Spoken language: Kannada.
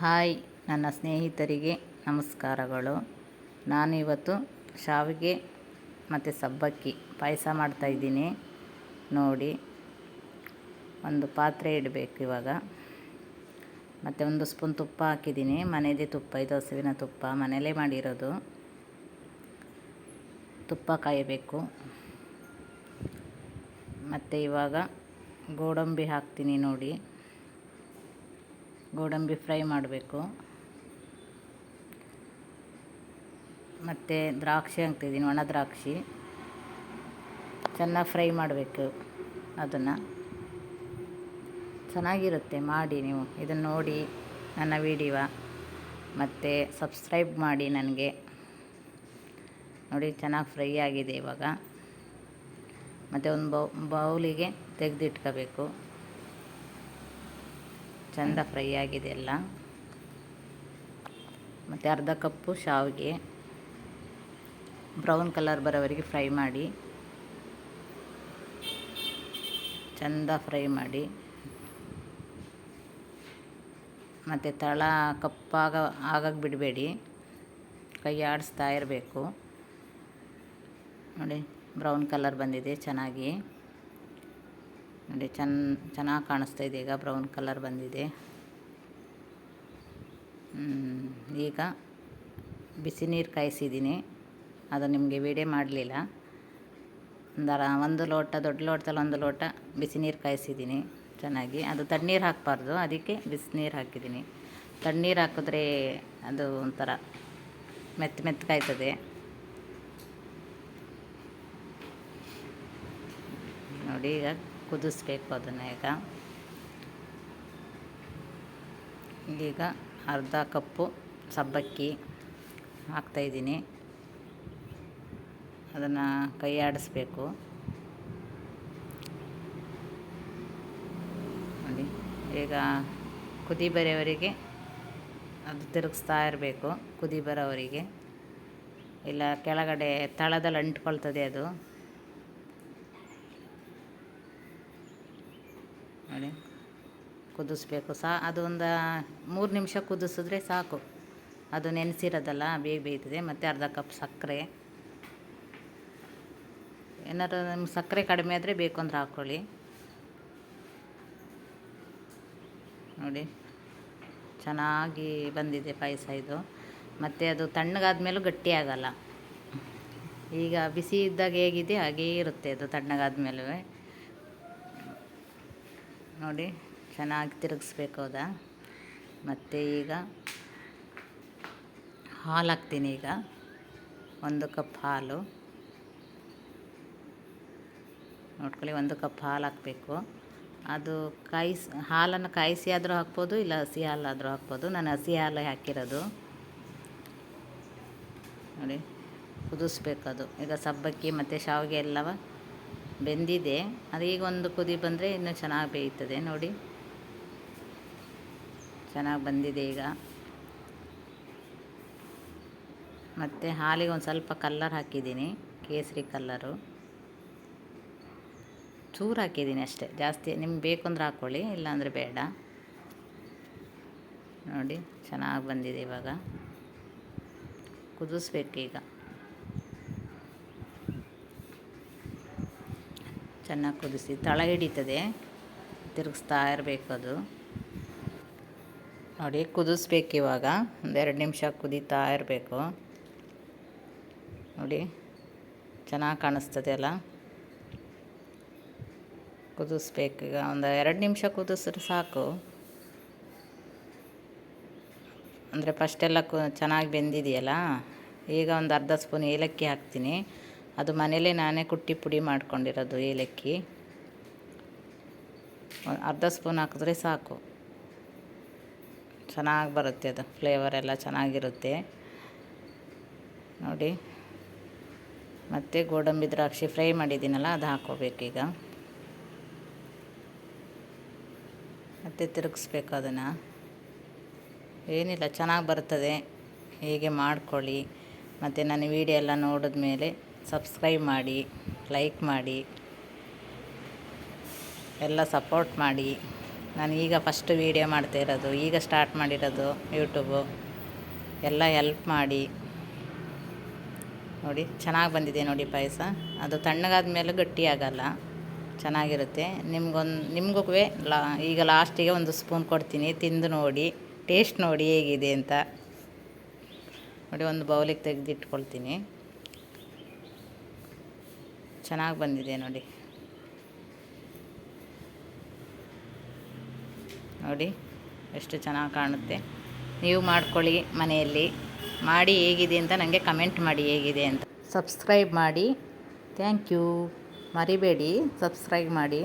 ಹಾಯ್, ನನ್ನ ಸ್ನೇಹಿತರಿಗೆ ನಮಸ್ಕಾರಗಳು. ನಾನು ಇವತ್ತು ಶಾವಿಗೆ ಮತ್ತು ಸಬ್ಬಕ್ಕಿ ಪಾಯಸ ಮಾಡ್ತಾಯಿದ್ದೀನಿ ನೋಡಿ, ಒಂದು ಪಾತ್ರೆ ಇಡಬೇಕು ಇವಾಗ. ಮತ್ತು ಒಂದು ಸ್ಪೂನ್ ತುಪ್ಪ ಹಾಕಿದ್ದೀನಿ. ಮನೆಯದೇ ತುಪ್ಪ, ಇದು ಹಸುವಿನ ತುಪ್ಪ. ಮನೆಯಲ್ಲೇ ಮಾಡಿರೋದು. ತುಪ್ಪ ಕಾಯಬೇಕು. ಮತ್ತು ಇವಾಗ ಗೋಡಂಬಿ ಹಾಕ್ತೀನಿ ನೋಡಿ. ಗೋಡಂಬಿ ಫ್ರೈ ಮಾಡಬೇಕು. ಮತ್ತು ದ್ರಾಕ್ಷಿ ಹಾಕ್ತಿದ್ದೀನಿ ಒಣ ದ್ರಾಕ್ಷಿ. ಚೆನ್ನಾಗಿ ಫ್ರೈ ಮಾಡಬೇಕು ಅದನ್ನು. ಚೆನ್ನಾಗಿರುತ್ತೆ, ಮಾಡಿ ನೀವು. ಇದನ್ನು ನೋಡಿ ನನ್ನ ವಿಡಿಯೋ. ಮತ್ತು ಸಬ್ಸ್ಕ್ರೈಬ್ ಮಾಡಿ ನನಗೆ. ನೋಡಿ, ಚೆನ್ನಾಗಿ ಫ್ರೈ ಆಗಿದೆ ಇವಾಗ. ಮತ್ತು ಒಂದು ಬೌ, ಬೌಲಿಗೆ ತೆಗೆದಿಟ್ಕೋಬೇಕು. ಚೆಂದ ಫ್ರೈ ಆಗಿದೆ ಎಲ್ಲ. ಮತ್ತು ಅರ್ಧ ಕಪ್ಪು ಶಾವಿಗೆ. ಬ್ರೌನ್ ಕಲರ್ ಬರೋವರೆಗೆ ಫ್ರೈ ಮಾಡಿ. ಚೆಂದ ಫ್ರೈ ಮಾಡಿ. ಮತ್ತು ತಳ ಕಪ್ಪಾಗ ಆಗಕ್ಕೆ ಬಿಡಬೇಡಿ. ಕೈ ಆಡಿಸ್ತಾ ಇರಬೇಕು. ನೋಡಿ, ಬ್ರೌನ್ ಕಲರ್ ಬಂದಿದೆ ಚೆನ್ನಾಗಿ. ನೋಡಿ ಚೆನ್ನ ಚೆನ್ನಾಗಿ ಕಾಣಿಸ್ತಾ ಇದೆ. ಈಗ ಬ್ರೌನ್ ಕಲರ್ ಬಂದಿದೆ. ಈಗ ಬಿಸಿ ನೀರು ಕಾಯಿಸಿದ್ದೀನಿ. ಅದು ನಿಮಗೆ ವಿಡಿಯೋ ಮಾಡಲಿಲ್ಲ. ಒಂದರ ಒಂದು ಲೋಟ, ದೊಡ್ಡ ಲೋಟದಲ್ಲಿ ಒಂದು ಲೋಟ ಬಿಸಿ ನೀರು ಕಾಯಿಸಿದ್ದೀನಿ ಚೆನ್ನಾಗಿ. ಅದು ತಣ್ಣೀರು ಹಾಕಬಾರ್ದು. ಅದಕ್ಕೆ ಬಿಸಿ ನೀರು ಹಾಕಿದ್ದೀನಿ. ತಣ್ಣೀರು ಹಾಕಿದ್ರೆ ಅದು ಒಂಥರ ಮೆತ್ತ ಮೆತ್ತಗಾಯ್ತದೆ ನೋಡಿ, ಈಗ ಕುದಿಸ್ಬೇಕು ಅದನ್ನು ಈಗ. ಈಗ ಅರ್ಧ ಕಪ್ಪು ಸಬ್ಬಕ್ಕಿ ಹಾಕ್ತಾಯಿದ್ದೀನಿ ಅದನ್ನು ಕೈ ಆಡಿಸ್ಬೇಕು ನೋಡಿ, ಈಗ ಕುದಿ ಬರೆಯವರಿಗೆ ಅದು ತಿರುಗಿಸ್ತಾ ಇರಬೇಕು, ಕುದಿ ಬರೋವರಿಗೆ. ಇಲ್ಲ, ಕೆಳಗಡೆ ತಳದಲ್ಲಿ ಅಂಟ್ಕೊಳ್ತದೆ ಅದು. ನೋಡಿ ಕುದಿಸ್ಬೇಕು. ಸಾ, ಅದು ಒಂದು ಮೂರು ನಿಮಿಷ ಕುದಿಸಿದ್ರೆ ಸಾಕು. ಅದು ನೆನೆಸಿರೋದಲ್ಲ, ಬೇಗ ಬೇಯ್ತದೆ. ಮತ್ತು ಅರ್ಧ ಕಪ್ ಸಕ್ಕರೆ. ಏನಾರು ನಿಮ್ಗೆ ಸಕ್ಕರೆ ಕಡಿಮೆ ಆದರೆ ಬೇಕು ಅಂದ್ರೆ ಹಾಕ್ಕೊಳ್ಳಿ ನೋಡಿ. ಚೆನ್ನಾಗಿ ಬಂದಿದೆ ಪಾಯಸ ಇದು. ಮತ್ತು ಅದು ತಣ್ಣಗಾದ್ಮೇಲೂ ಗಟ್ಟಿ ಆಗಲ್ಲ ಈಗ ಬಿಸಿ ಇದ್ದಾಗ ಹೇಗಿದೆ? ಹಾಗೇ ಇರುತ್ತೆ ಅದು ತಣ್ಣಗಾದ್ಮೇಲೂ ನೋಡಿ, ಚೆನ್ನಾಗಿ ತಿರುಗಿಸ್ಬೇಕು ಹೌದಾ? ಮತ್ತು ಈಗ ಹಾಲು ಹಾಕ್ತೀನಿ ಈಗ. ಒಂದು ಕಪ್ ಹಾಲು. ನೋಡ್ಕೊಳ್ಳಿ, ಒಂದು ಕಪ್ ಹಾಲು ಹಾಕಬೇಕು. ಅದು ಕಾಯಿಸಿ, ಹಾಲನ್ನು ಕಾಯಿಸಿ ಆದರೂ ಹಾಕ್ಬೋದು, ಇಲ್ಲ ಹಸಿ ಹಾಲಾದರೂ ಹಾಕ್ಬೋದು. ನಾನು ಹಸಿ ಹಾಲು ಹಾಕಿರೋದು. ನೋಡಿ ಕುದಿಸ್ಬೇಕದು ಈಗ ಸಬ್ಬಕ್ಕಿ ಮತ್ತು ಶಾವಿಗೆ ಎಲ್ಲವ ಬೆಂದಿದೆ. ಅದು ಈಗ ಒಂದು ಕುದಿ ಬಂದರೆ ಇನ್ನೂ ಚೆನ್ನಾಗಿ ಬೇಯ್ತದೆ. ನೋಡಿ. ಚೆನ್ನಾಗಿ ಬಂದಿದೆ ಈಗ. ಮತ್ತು ಹಾಲಿಗೆ ಒಂದು ಸ್ವಲ್ಪ ಕಲ್ಲರ್ ಹಾಕಿದ್ದೀನಿ. ಕೇಸರಿ ಕಲ್ಲರು ಚೂರು ಹಾಕಿದ್ದೀನಿ ಅಷ್ಟೇ. ಜಾಸ್ತಿ ನಿಮ್ಗೆ ಬೇಕು ಅಂದ್ರೆ ಹಾಕ್ಕೊಳ್ಳಿ ಇಲ್ಲಾಂದರೆ ಬೇಡ. ನೋಡಿ, ಚೆನ್ನಾಗಿ ಬಂದಿದೆ ಇವಾಗ. ಕುದಿಸ್ಬೇಕೀಗ ಚೆನ್ನಾಗಿ ಕುದಿಸಿ ತಳ ಹಿಡಿತದೆ. ತಿರುಗಿಸ್ತಾ ಇರಬೇಕು ಅದು. ನೋಡಿ, ಕುದಿಸ್ಬೇಕು ಇವಾಗ. ಒಂದೆರಡು ನಿಮಿಷ ಕುದೀತಾ ಇರಬೇಕು. ನೋಡಿ, ಚೆನ್ನಾಗಿ ಕಾಣಿಸ್ತದೆ ಅಲ್ಲ? ಕುದಿಸ್ಬೇಕು ಈಗ. ಒಂದು ಎರಡು ನಿಮಿಷ ಕುದಿಸ್ರೆ ಸಾಕು. ಅಂದರೆ ಫಸ್ಟೆಲ್ಲ ಕು, ಚೆನ್ನಾಗಿ ಬೆಂದಿದೆಯಲ್ಲ? ಈಗ ಒಂದು ಅರ್ಧ ಸ್ಪೂನ್ ಏಲಕ್ಕಿ ಹಾಕ್ತೀನಿ. ಅದು ಮನೇಲೇ ನಾನೇ ಕುಟ್ಟಿ ಪುಡಿ ಮಾಡ್ಕೊಂಡಿರೋದು ಏಲಕ್ಕಿ. ಅರ್ಧ ಸ್ಪೂನ್ ಹಾಕಿದ್ರೆ ಸಾಕು. ಚೆನ್ನಾಗಿ ಬರುತ್ತೆ ಅದು ಫ್ಲೇವರ್ ಎಲ್ಲ ಚೆನ್ನಾಗಿರುತ್ತೆ. ನೋಡಿ. ಮತ್ತು ಗೋಡಂಬಿ ದ್ರಾಕ್ಷಿ ಫ್ರೈ ಮಾಡಿದ್ದೀನಲ್ಲ, ಅದು ಹಾಕೋಬೇಕೀಗ ಮತ್ತು ತಿರುಗಿಸ್ಬೇಕು ಅದನ್ನು. ಏನಿಲ್ಲ, ಚೆನ್ನಾಗಿ ಬರ್ತದೆ. ಹೀಗೆ ಮಾಡ್ಕೊಳ್ಳಿ. ಮತ್ತು ನಾನು ವೀಡಿಯೋ ಎಲ್ಲ ನೋಡಿದ ಮೇಲೆ ಸಬ್ಸ್ಕ್ರೈಬ್ ಮಾಡಿ, ಲೈಕ್ ಮಾಡಿ, ಎಲ್ಲ ಸಪೋರ್ಟ್ ಮಾಡಿ. ನಾನು ಈಗ ಫಸ್ಟ್ ವೀಡಿಯೋ ಮಾಡ್ತಾ ಇರೋದು, ಈಗ ಸ್ಟಾರ್ಟ್ ಮಾಡಿರೋದು ಯೂಟ್ಯೂಬು ಎಲ್ಲ ಹೆಲ್ಪ್ ಮಾಡಿ. ನೋಡಿ, ಚೆನ್ನಾಗಿ ಬಂದಿದೆ ನೋಡಿ ಪಾಯಸ. ಅದು ತಣ್ಣಗಾದ ಮೇಲೆ ಗಟ್ಟಿಯಾಗಲ್ಲ, ಚೆನ್ನಾಗಿರುತ್ತೆ. ನಿಮ್ಗೊಂದು ನಿಮಗೂ ಲಾ, ಈಗ ಲಾಸ್ಟಿಗೆ ಒಂದು ಸ್ಪೂನ್ ಕೊಡ್ತೀನಿ, ತಿಂದು ನೋಡಿ, ಟೇಸ್ಟ್ ನೋಡಿ ಹೇಗಿದೆ ಅಂತ. ನೋಡಿ, ಒಂದು ಬೌಲಿಗೆ ತೆಗೆದಿಟ್ಕೊಳ್ತೀನಿ. ಚೆನ್ನಾಗಿ ಬಂದಿದೆ ನೋಡಿ. ನೋಡಿ, ಎಷ್ಟು ಚೆನ್ನಾಗಿ ಕಾಣುತ್ತೆ. ನೀವು ಮಾಡ್ಕೊಳ್ಳಿ ಮನೆಯಲ್ಲಿ. ಮಾಡಿ ಹೇಗಿದೆ ಅಂತ ನನಗೆ ಕಮೆಂಟ್ ಮಾಡಿ ಹೇಗಿದೆ ಅಂತ. ಸಬ್ಸ್ಕ್ರೈಬ್ ಮಾಡಿ. ಥ್ಯಾಂಕ್ ಯು ಮರಿಬೇಡಿ. ಸಬ್ಸ್ಕ್ರೈಬ್ ಮಾಡಿ.